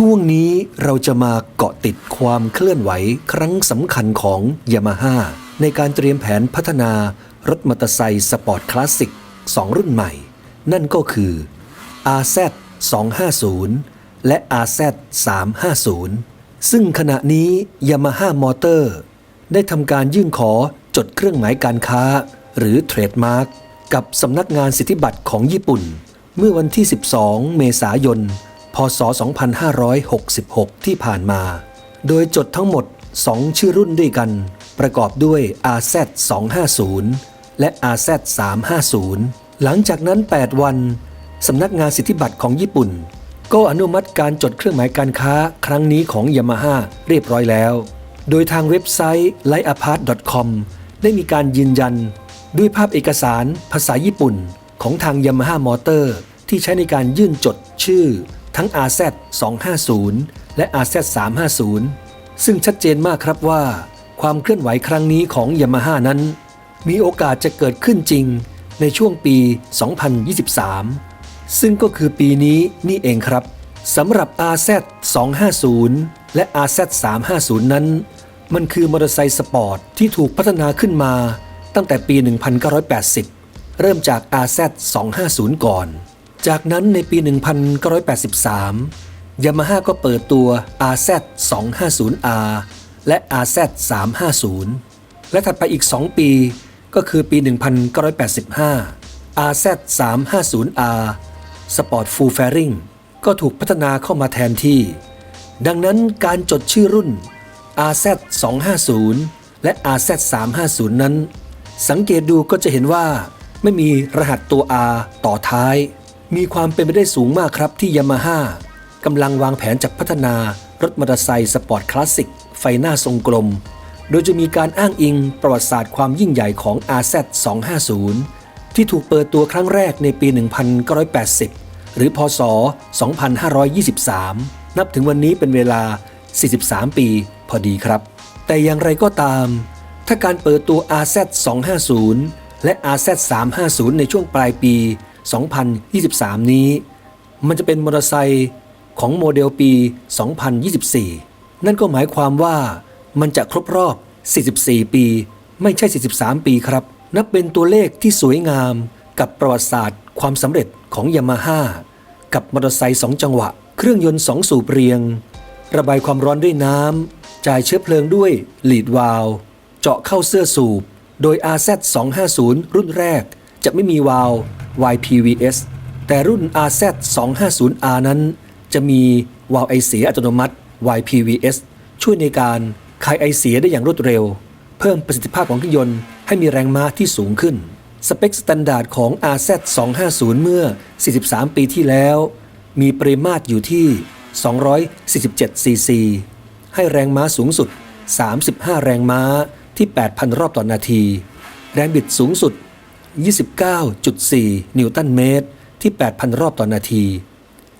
ช่วงนี้เราจะมาเกาะติดความเคลื่อนไหวครั้งสำคัญของยามาฮ่าในการเตรียมแผนพัฒนารถมอเตอร์ไซค์สปอร์ตคลาสสิก 2 รุ่นใหม่ นั่นก็คือ RZ 250 และ RZ 350 ซึ่งขณะนี้ Yamaha Motor ได้ทำการยื่นขอจดเครื่องหมายการค้า หรือเทรดมาร์กกับสำนักงานสิทธิบัตรของญี่ปุ่น เมื่อวันที่ 12 เมษายน พศ 2566 ที่ผ่านมา โดยจดทั้งหมด 2 ชื่อรุ่นด้วยกัน ประกอบด้วย RZ 250และ RZ 350หลังจากนั้น 8 วัน สำนักงานสิทธิบัตรของญี่ปุ่น ก็อนุมัติการจดเครื่องหมายการค้าครั้งนี้ของ Yamaha เรียบร้อยแล้ว โดยทางเว็บไซต์ lightapart.com ได้มีการยืนยัน ด้วยภาพเอกสารภาษาญี่ปุ่นของทาง Yamaha Motor ที่ใช้ในการยื่นจดชื่อ ทั้ง RZ 250 และ RZ 350 ซึ่งชัดเจนมากครับว่า ความเคลื่อนไหวครั้งนี้ของ Yamaha นั้น มีโอกาสจะเกิดขึ้นจริงในช่วงปี 2023 ซึ่งก็คือปีนี้นี่เองครับสำหรับ RZ 250 และ RZ 350 นั้น มันคือมอเตอร์ไซค์สปอร์ตที่ถูกพัฒนาขึ้นมาตั้งแต่ปี 1980 เริ่มจาก RZ 250 ก่อน จากนั้นในปี 1983 Yamaha ก็เปิดตัว RZ 250R และ RZ 350 และถัดไปอีก 2 ปีก็คือปี 1985 RZ 350R Sport Full Fairing ก็ถูกพัฒนาเข้ามาแทนที่ ดังนั้นการจดชื่อรุ่น RZ 250 และ RZ 350 นั้น สังเกตดูก็จะเห็นว่าไม่มีรหัสตัว R ต่อท้าย มีความเป็นไปได้สูงมากครับที่ Yamaha กำลังวางแผนจะพัฒนารถมอเตอร์ไซค์สปอร์ตคลาสสิกไฟหน้าทรงกลม โดยจะมีการอ้างอิงประวัติศาสตร์ความยิ่งใหญ่ของ RZ 250 ที่ถูกเปิดตัวครั้งแรกในปี 1980 หรือพศ 2523 นับถึงวันนี้เป็นเวลา 43 ปีพอดีครับ แต่อย่างไรก็ตาม ถ้าการเปิดตัว RZ 250 และ RZ 350 ในช่วงปลายปี 2023 นี้ มันจะเป็นมอเตอร์ไซค์ของโมเดลปี 2024 นั่นก็หมายความว่ามันจะครบรอบ 44 ปี ไม่ใช่ 43 ปีครับ นับเป็นตัวเลขที่สวยงามกับประวัติศาสตร์ความสำเร็จของยามาฮ่ากับมอเตอร์ไซค์2จังหวะ เครื่องยนต์ 2 สูบเรียง ระบายความร้อนด้วยน้ำจ่ายเชื้อเพลิงด้วยลีดวาลเจาะเข้าเสื้อสูบ โดย RZ 250 รุ่นแรกจะไม่มีวาล YPVS แต่รุ่น RZ 250R นั้น จะมีวาล์วไอเสียอัตโนมัติ YPVS ช่วยในการคายไอเสียได้อย่างรวดเร็ว เพิ่มประสิทธิภาพของเครื่องยนต์ให้มีแรงม้าที่สูงขึ้น สเปคสแตนดาร์ดของ RZ 250เมื่อ 43 ปีที่แล้ว มีปริมาตรอยู่ที่ 247 ซีซี ให้แรงม้าสูงสุด 35 แรงม้าที่ 8,000 รอบต่อนาที แรงบิดสูงสุด 29.4 นิวตันเมตร ที่ 8,000 รอบต่อนาที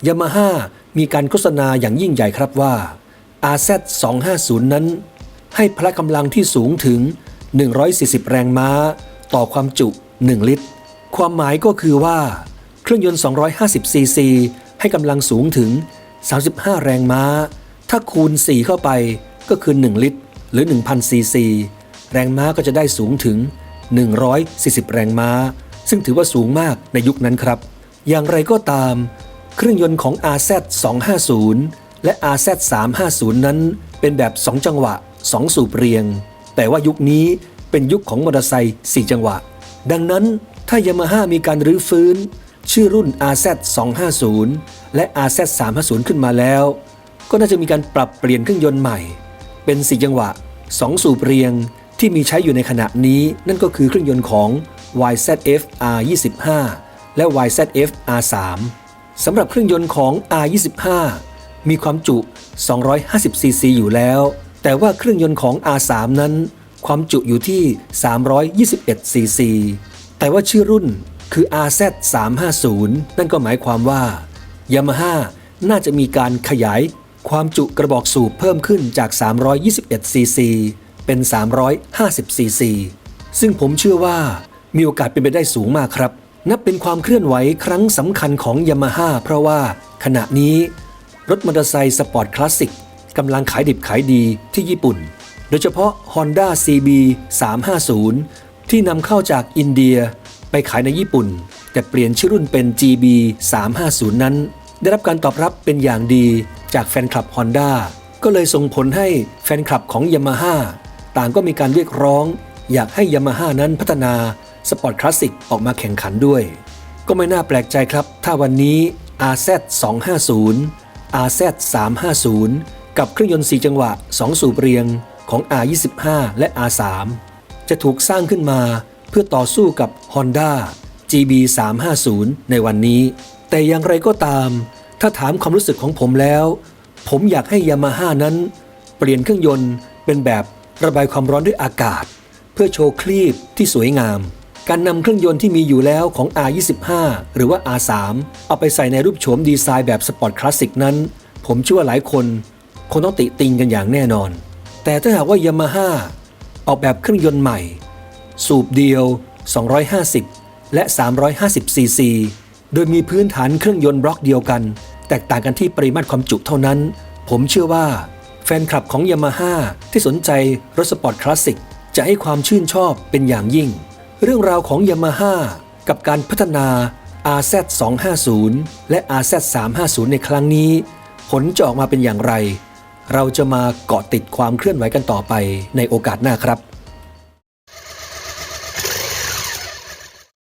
ยามาฮ่ามีการโฆษณาอย่างยิ่งใหญ่ครับว่า RZ 250 นั้น ให้พละกำลังที่สูงถึง 140 แรงม้า ต่อความจุ 1 ลิตร ความหมายก็คือว่า เครื่องยนต์ 250 ซีซี ให้กำลังสูงถึง 35 แรงม้า ถ้าคูณ 4 เข้าไปก็คือ 1 ลิตร หรือ 1,000 ซีซี แรงม้าก็จะได้สูงถึง 140 แรงม้า ซึ่งถือว่าสูงมากในยุคนั้นครับ อย่างไรก็ตาม เครื่องยนต์ของ RZ 250 และ RZ 350 นั้น เป็นแบบ 2 จังหวะ 2 สูบเรียง แต่ว่ายุคนี้เป็นยุคของมอเตอร์ไซค์4จังหวะ ดังนั้นถ้ายามาฮ่ามีการรื้อฟื้น ชื่อรุ่น RZ 250 และ RZ 350 ขึ้นมาแล้ว ก็น่าจะมีการปรับเปลี่ยนเครื่องยนต์ใหม่ เป็น4จังหวะ 2 สูบเรียง ที่มีใช้อยู่ในขณะนี้นั่นก็คือเครื่องยนต์ของ YZF R25 และ YZF R3 สำหรับเครื่องยนต์ของ R25 มีความจุ 250 ซีซีอยู่แล้ว แต่ว่าเครื่องยนต์ของ R3 นั้น ความจุอยู่ที่ 321 ซีซี แต่ว่าชื่อรุ่นคือ RZ 350นั่นก็หมายความว่า Yamaha น่าจะมีการขยายความจุกระบอกสูบเพิ่มขึ้นจาก 321 ซีซี เป็น 350 ซีซี ซึ่งผมเชื่อว่ามีโอกาสเป็นไปได้สูงมากครับ นับเป็นความเคลื่อนไหวครั้งสำคัญของ Yamaha เพราะว่าขณะนี้ รถมอเตอร์ไซค์สปอร์ตคลาสสิกกำลังขายดิบขายดีที่ญี่ปุ่น โดยเฉพาะ Honda CB 350 ที่นำเข้าจากอินเดียไปขายในญี่ปุ่น แต่เปลี่ยนชื่อรุ่นเป็น GB 350 นั้น ได้รับการตอบรับเป็นอย่างดีจากแฟนคลับ Honda ก็เลยส่งผลให้แฟนคลับของ Yamaha ต่างก็มีการเรียกร้อง อยากให้ Yamaha นั้นพัฒนาสปอร์ตคลาสสิกออกมาแข่งขันด้วย ก็ไม่น่าแปลกใจครับ ถ้าวันนี้ RZ 250 RZ 350 กับเครื่องยนต์ 4 จังหวะ 2 สูบเรียงของ R25 และ R3 จะถูกสร้างขึ้นมาเพื่อต่อสู้กับ Honda GB 350ในวันนี้ แต่อย่างไรก็ตาม ถ้าถามความรู้สึกของผมแล้ว ผมอยากให้ Yamaha นั้น เปลี่ยนเครื่องยนต์เป็นแบบ ระบายความร้อนด้วยอากาศ เพื่อโชว์คลีบที่สวยงาม การนำเครื่องยนต์ที่มีอยู่แล้วของ R25 หรือว่า R3 เอาไปใส่ในรูปโฉมดีไซน์แบบสปอร์ตคลาสสิกนั้น ผมเชื่อว่าหลายคนคงต้องติติงกันอย่างแน่นอน แต่ถ้าหากว่า Yamaha ออกแบบเครื่องยนต์ใหม่ สูบเดียว 250 และ 350 ซีซี โดยมีพื้นฐานเครื่องยนต์บล็อกเดียวกัน แตกต่างกันที่ปริมาตรความจุเท่านั้น ผมเชื่อว่า แฟนคลับของ Yamaha ที่สนใจรถสปอร์ตคลาสสิกจะให้ความชื่นชอบเป็นอย่างยิ่ง เรื่องราวของ Yamaha กับการพัฒนา RZ 250 และ RZ 350 ในครั้งนี้ ผลจะออกมาเป็นอย่างไร เราจะมาเกาะติดความเคลื่อนไหวกันต่อไปในโอกาสหน้าครับ